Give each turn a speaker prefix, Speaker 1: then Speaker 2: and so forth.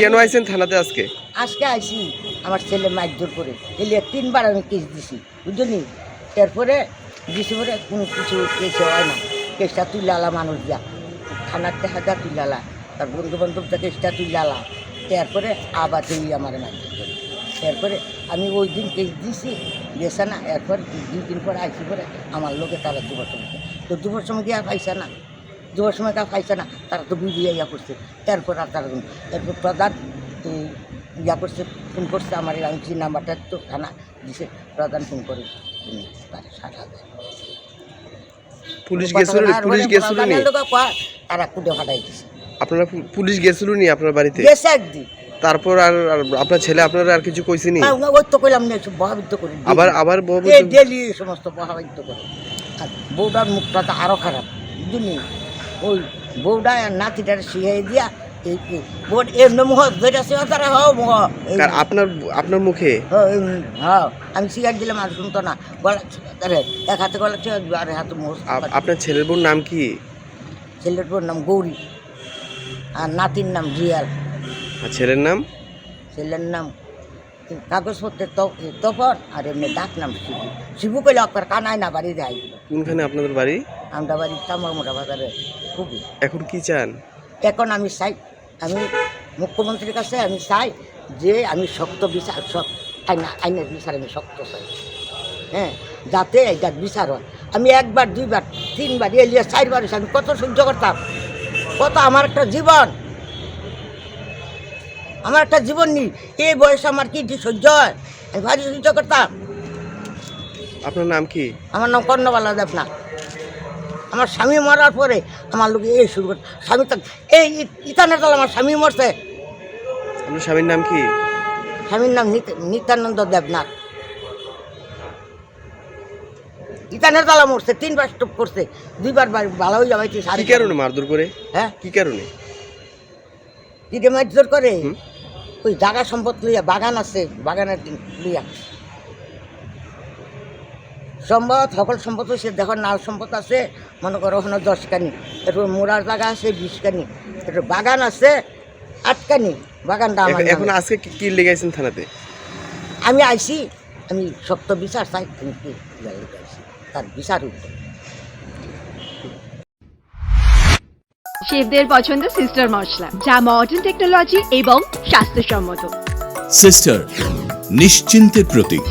Speaker 1: কেন আইছেন থানাতে আজকে?
Speaker 2: আজকে আইসি আমার ছেলে মারধর করে। এলে তিনবার আমি কেস দিছি, বুঝলি? তারপরে দিছি পরে কোনো কিছু কেস হয় না। কেসটা তুই লালা মানুষ যা থানার টাকা তুই লালা। তার বন্ধু বান্ধবটা কেসটা তুই লালা। তারপরে আবার এই আমার মারধর করে তারপরে আমি ওই দিন কেস দিছি গেছে না, এরপর দুই দিন পরে আইসি পরে আমার লোকে তারা দু বছর তো দু বছর গিয়া পাইছে না। দুবার সময় কা পাইছে না তারা তো বুঝিয়ে ইয়া করছে। তারপর আর তারা তারপর প্রধান ইয়া করছে ফোন করছে আমার এই আংটি নাম্বারটা তো থানা দিছে প্রধান ফোন করে উনি ষাট হাজার
Speaker 1: পুলিশ গেছিল পুলিশ গেছিল নি?
Speaker 2: প্রধানের লোকে কয়, তারা কুটে ফাটাই দিছে।
Speaker 1: আপনারা পুলিশ গেছিল নি আপনার বাড়িতে?
Speaker 2: গেছে একদিন।
Speaker 1: তারপর আর আর আপনার ছেলে আপনারা আর কিছু কইছে নি?
Speaker 2: ওই তো কইলাম না একটু প্রভাবিত করে
Speaker 1: আবার আবার
Speaker 2: ডেলি সমস্ত করে। আর বউটার মুখটা তো আরও খারাপ বুঝলি? ওই বউটা আর নাতিটার শিখাই দিয়া এমনি মুখ সে তারা হও মুখ।
Speaker 1: আপনার আপনার মুখে?
Speaker 2: হ্যাঁ, আমি সিগারেট দিলাম আর শুনতো না। গলা আরে এক হাতে গলা ছিল আর হাতে মুখ
Speaker 1: আপনার ছেলের বোন নাম কি?
Speaker 2: ছেলের বোন নাম গৌরী। আর নাতির নাম রিয়াল
Speaker 1: আর ছেলের নাম?
Speaker 2: ছেলের নাম কাগজপত্রের তো- তপন আর এমনি ডাক নাম শিবু। শিবু কইলে অকর কানায় না বাড়ি যায়
Speaker 1: কোনখানে আপনাদের বাড়ি?
Speaker 2: আমরা বাড়ি চামড়া বাজারে খুবই।
Speaker 1: এখন কি চান?
Speaker 2: এখন আমি চাই আমি মুখ্যমন্ত্রীর কাছে আমি চাই যে আমি শক্ত বিচার সব আইনা আইনের বিচার আমি শক্ত চাই। হ্যাঁ যাতে এইটার বিচার হয়। আমি একবার দুইবার তিনবার এলিয়ে চারবার আমি কত সহ্য করতাম। কত আমার একটা জীবন। আমার একটা জীবন নেই। এই বয়সে আমার কি সহ্য হয়? আমি ভারী সহ্য করতাম।
Speaker 1: আপনার নাম কি?
Speaker 2: আমার নাম কর্ণবালা দেবনা আমার স্বামী মরার পরে আমার লোক এই শুরু করে স্বামী এই ইতানের দল আমার স্বামী মরছে।
Speaker 1: আপনার স্বামীর নাম কি?
Speaker 2: স্বামীর নাম নিত- নিত্যানন্দ দেবনাথ। ইতানের দলা মরছে তিনবার স্টপ করছে দুইবার ভালো হয়ে যাবে
Speaker 1: কি কারণে মারধর করে?
Speaker 2: হ্যাঁ?
Speaker 1: কি কারণে?
Speaker 2: কিরে মারধর করে? ওই জাগা সম্পদ লইয়া বাগান আছে বাগানের লইয়া। সম্পদ সকল সম্পদ হচ্ছে দেখো নাল সম্পদ আছে মনে করো ওখানে দশ কানি এরপর মোড়ার জায়গা আছে বিশ কানি এরপর বাগান আছে আট কানি বাগানটা আমার
Speaker 1: এখন- আজকে কি- লেগেছেন থানাতে?
Speaker 2: আমি আইছি আমি সত্য বিচার চাই আমি কি আইছি তার বিচার উঠবে
Speaker 3: শেফদের পছন্দ সিস্টার মশলা যা মডার্ন টেকনোলজি এবং স্বাস্থ্যসম্মত।
Speaker 4: সিস্টার নিশ্চিন্তের প্রতীক।